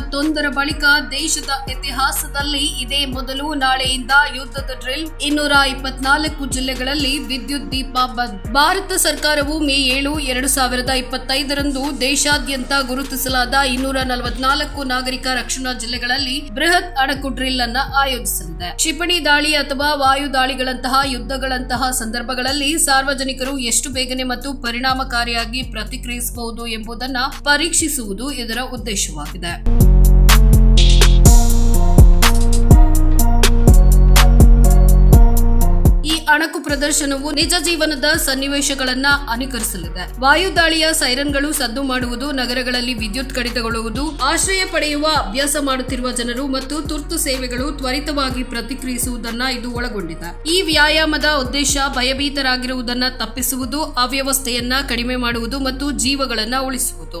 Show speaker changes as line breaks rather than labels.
ಎಪ್ಪತ್ತೊಂದರ ಬಳಿಕ ದೇಶದ ಇತಿಹಾಸದಲ್ಲಿ ಇದೇ ಮೊದಲು ನಾಳೆಯಿಂದ ಯುದ್ಧದ ಡ್ರಿಲ್. ಇನ್ನೂರ ಇಪ್ಪತ್ನಾಲ್ಕು ಜಿಲ್ಲೆಗಳಲ್ಲಿ ವಿದ್ಯುತ್ ದೀಪ ಬಂದ್. ಭಾರತ ಸರ್ಕಾರವು ಮೇ ಏಳು, ಎರಡು ಸಾವಿರದ ಇಪ್ಪತ್ತೈದರಂದು ದೇಶಾದ್ಯಂತ ಗುರುತಿಸಲಾದ ಇನ್ನೂರ ನಲವತ್ನಾಲ್ಕು ನಾಗರಿಕ ರಕ್ಷಣಾ ಜಿಲ್ಲೆಗಳಲ್ಲಿ ಬೃಹತ್ ಅಡಕು ಡ್ರಿಲ್ ಅನ್ನ ಆಯೋಜಿಸಲಿದೆ. ಕ್ಷಿಪಣಿ ದಾಳಿ ಅಥವಾ ವಾಯು ದಾಳಿಗಳಂತಹ ಯುದ್ಧಗಳಂತಹ ಸಂದರ್ಭಗಳಲ್ಲಿ ಸಾರ್ವಜನಿಕರು ಎಷ್ಟು ಬೇಗನೆ ಮತ್ತು ಪರಿಣಾಮಕಾರಿಯಾಗಿ ಪ್ರತಿಕ್ರಿಯಿಸಬಹುದು ಎಂಬುದನ್ನು ಪರೀಕ್ಷಿಸುವುದು ಇದರ ಉದ್ದೇಶವಾಗಿದೆ. ಅಣಕು ಪ್ರದರ್ಶನವು ನಿಜ ಜೀವನದ ಸನ್ನಿವೇಶಗಳನ್ನ ಅನುಕರಿಸಲಿದೆ. ವಾಯುದಾಳಿಯ ಸೈರನ್ಗಳು ಸದ್ದು ಮಾಡುವುದು, ನಗರಗಳಲ್ಲಿ ವಿದ್ಯುತ್ ಕಡಿತಗೊಳ್ಳುವುದು, ಆಶ್ರಯ ಪಡೆಯುವ ಅಭ್ಯಾಸ ಮಾಡುತ್ತಿರುವ ಜನರು ಮತ್ತು ತುರ್ತು ಸೇವೆಗಳು ತ್ವರಿತವಾಗಿ ಪ್ರತಿಕ್ರಿಯಿಸುವುದನ್ನ ಇದು ಒಳಗೊಂಡಿದೆ. ಈ ವ್ಯಾಯಾಮದ ಉದ್ದೇಶ ಭಯಭೀತರಾಗಿರುವುದನ್ನ ತಪ್ಪಿಸುವುದು, ಅವ್ಯವಸ್ಥೆಯನ್ನ ಕಡಿಮೆ ಮಾಡುವುದು ಮತ್ತು ಜೀವಗಳನ್ನ ಉಳಿಸುವುದು.